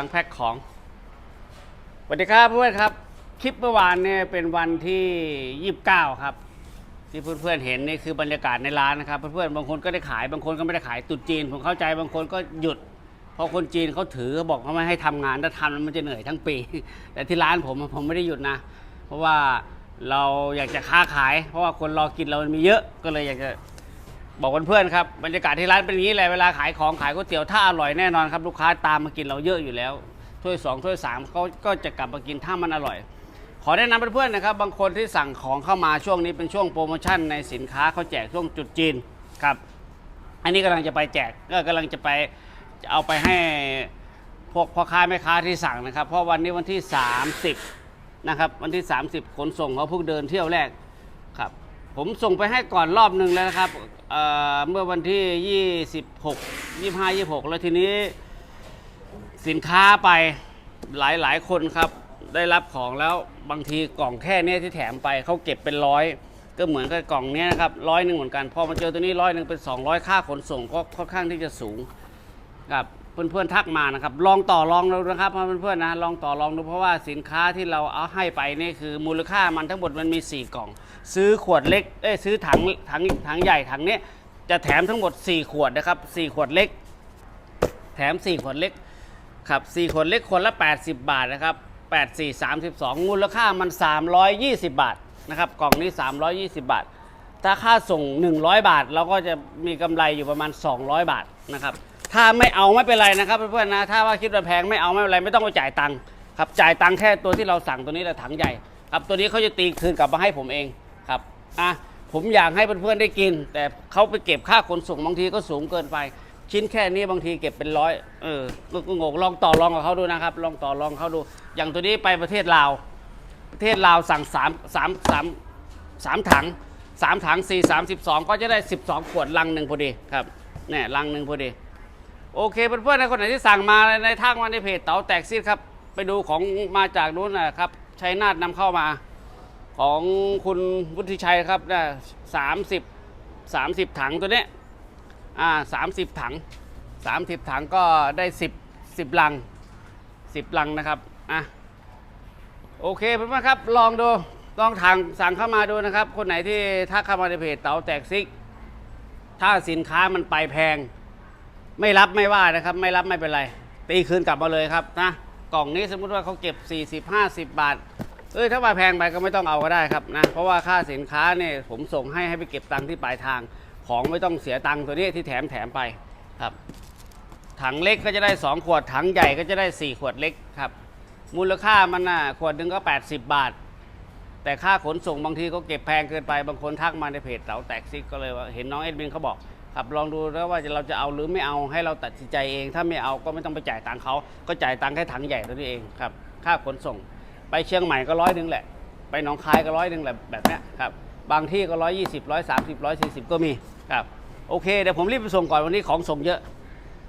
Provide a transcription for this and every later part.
สวัสดีครับเพื่อนครับ คลิปเมื่อวานเนี่ยเป็นวันที่ 29 ครับ ที่เพื่อนๆเห็นนี่คือบรรยากาศในร้านนะครับ เพื่อนๆบางคนก็ได้ขายบางคนก็ไม่ได้ขายตรุษจีน ผมเข้าใจบางคนก็หยุด เพราะคนจีนเขาถือเขาบอกเขาไม่ให้ทำงานถ้าทำมันจะเหนื่อยทั้งปี แต่ที่ร้านผมผมไม่ได้หยุดนะ เพราะว่าเราอยากจะค้าขาย เพราะว่าคนรอกินเรามันมีเยอะก็เลยอยากจะ บอกเพื่อนๆครับบรรยากาศที่ร้านเป็นอย่างนี้แหละเวลาขายของขายก๋วยเตี๋ยวถ้าอร่อยแน่นอนครับลูกค้าตามมากินเราเยอะอยู่แล้วถ้วยสองถ้วยสามเขาก็จะกลับมากินถ้ามันอร่อย ขอแนะนำเพื่อนๆนะครับ บางคนที่สั่งของเข้ามาช่วงนี้เป็นช่วงโปรโมชั่นในสินค้าเขาแจกช่วงจุดจีนครับ อันนี้กำลังจะไปแจกก็กำลังจะไปเอาไปให้พวกพ่อค้าแม่ค้าที่สั่งนะครับ เพราะวันนี้วันที่ 30นะครับวันที่ 30 ขนส่งเขาเพิ่งเดินเที่ยวแรกครับ ผมส่งไปให้ก่อนรอบหนึ่งแล้วนะครับเเมื่อวันที่ 26 25 26 แล้วทีนี้สินค้าไปหลายหลายคนครับ ได้รับของแล้วบางทีกล่องแค่เนี้ยที่แถมไปเขาเก็บเป็นร้อยก็เหมือนกับกล่องเนี้ยนะครับร้อยหนึ่งเหมือนกันพอมาเจอตัวนี้ร้อยหนึ่งเป็น 200 ค่าขนส่งก็ค่อนข้างที่จะสูงครับ เพื่อนๆทักมานะครับ ลองต่อรองดูนะครับเพื่อนๆนะลองต่อรองดูเพราะว่าสินค้าที่เราเอาให้ไปนี่คือมูลค่ามันทั้งหมดมันมี 4 กล่อง ซื้อขวดเล็กเอ้ยซื้อถังถังถังใหญ่ถังนี้จะแถมทั้งหมด 4 ขวดนะครับ4ขวดเล็ก แถม 4 ขวดเล็กครับ4ขวดเล็กคนละ 80 บาทนะครับ8 4 32 มูลค่ามัน 320 บาทนะครับกล่องนี้ 320 บาท ถ้าค่าส่ง 100 บาท เราก็จะมีกำไรอยู่ประมาณ 200 บาทนะครับ ถ้าไม่เอาไม่เป็นไรนะครับเพื่อนๆนะถ้าว่าคิดว่าแพงไม่เอาไม่เป็นไรไม่ต้องไปจ่ายตังค์ครับจ่ายตังค์แค่ตัวที่เราสั่งตัวนี้แหละถังใหญ่ครับตัวนี้เขาจะตีคืนกลับมาให้ผมเองครับอะผมอยากให้เพื่อนๆได้กิน แต่เขาไปเก็บค่าขนส่งบางทีก็สูงเกินไป ชิ้นแค่นี้บางทีเก็บเป็นร้อยเออก็งงลองต่อรองกับเขาดูนะครับ ลองต่อรองเขาดู อย่างตัวนี้ไปประเทศลาว ประเทศลาวสั่ง3 3 3 3ถัง3ถัง4 32ก็จะได้12ขวดลังหนึ่งพอดีครับเนี่ยลังหนึ่งพอดี โอเคเพื่อนๆนะคนไหนที่สั่งมาในทางมาในเพจเต๋าแตกซีดครับ ไปดูของมาจากนู้นนะครับชัยนาทนำเข้ามา ของคุณวุฒิชัยครับได้สามสิบสามสิบถังตัวเนี้ยอ่าสามสิบถังสามสิบถังก็ได้สิบสิบลังสิบลังนะครับอะโอเคเพื่อนๆครับ ลองดูลองทางสั่งเข้ามาดูนะครับ คนไหนที่ถ้าเข้ามาในเพจเต๋าแตกซิก ถ้าสินค้ามันไปแพง ไม่รับไม่ว่านะครับ ไม่รับไม่เป็นไร ตีคืนกลับมาเลยครับนะกล่องนี้สมมุติว่าเขาเก็บ 40 50 บาทเอ้ยถ้ามาแพงไปก็ไม่ต้องเอาก็ได้ครับนะเพราะว่าค่าสินค้าเนี่ยผมส่งให้ให้ไปเก็บตังค์ที่ปลายทาง ของไม่ต้องเสียตังค์ตัวนี้ที่แถมแถมไปครับ ถังเล็กก็จะได้ 2 ขวดถังใหญ่ก็จะได้ 4 ขวดเล็กครับ มูลค่ามันน่ะขวดหนึ่งก็ 80 บาท แต่ค่าขนส่งบางทีก็เก็บแพงเกินไปบางคนทักมาในเพจเต๋าแตกซิกก็เลยว่าเห็นน้องเอ็ดมินเขาบอก ครับลองดูแล้วว่าเราจะเอาหรือไม่เอาให้เราตัดสินใจเอง ถ้าไม่เอาก็ไม่ต้องไปจ่ายตังค์เขาก็จ่ายตังค์แค่ถังใหญ่ตัวนี้เองครับค่าขนส่ง ไปเชียงใหม่ก็ร้อยหนึ่งแหละ ไปหนองคายก็ร้อยหนึ่งแหละแบบเนี้ยครับบางที่ก็ร้อยยี่สิบร้อยสามสิบร้อยสี่สิบก็มีครับโอเคเดี๋ยวผมรีบไปส่งก่อนวันนี้ของส่งเยอะ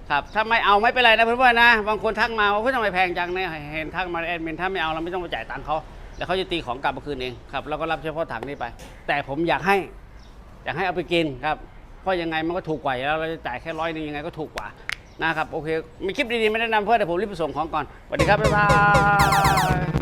ครับถ้าไม่เอาไม่เป็นไรนะเพื่อนๆนะบางคนทักมาว่าเพื่อนทำไมแพงจังเนี่ยเห็นทักมาแอดมินถ้าไม่เอาเราไม่ต้องไปจ่ายตังค์เขาแล้วเขาจะตีของกลับมาคืนเองครับแล้วก็รับเฉพาะถังนี้ไป แต่ผมอยากให้อยากให้เอาไปกินครับ เพราะยังไงมันก็ถูกกว่าอยู่แล้วเราจะจ่ายแค่ร้อยนึงยังไงก็ถูกกว่านะครับโอเคมีคลิปดีๆไม่แนะนำเพื่อแต่ผมรีบไปส่งของก่อนสวัสดีครับบ๊ายบาย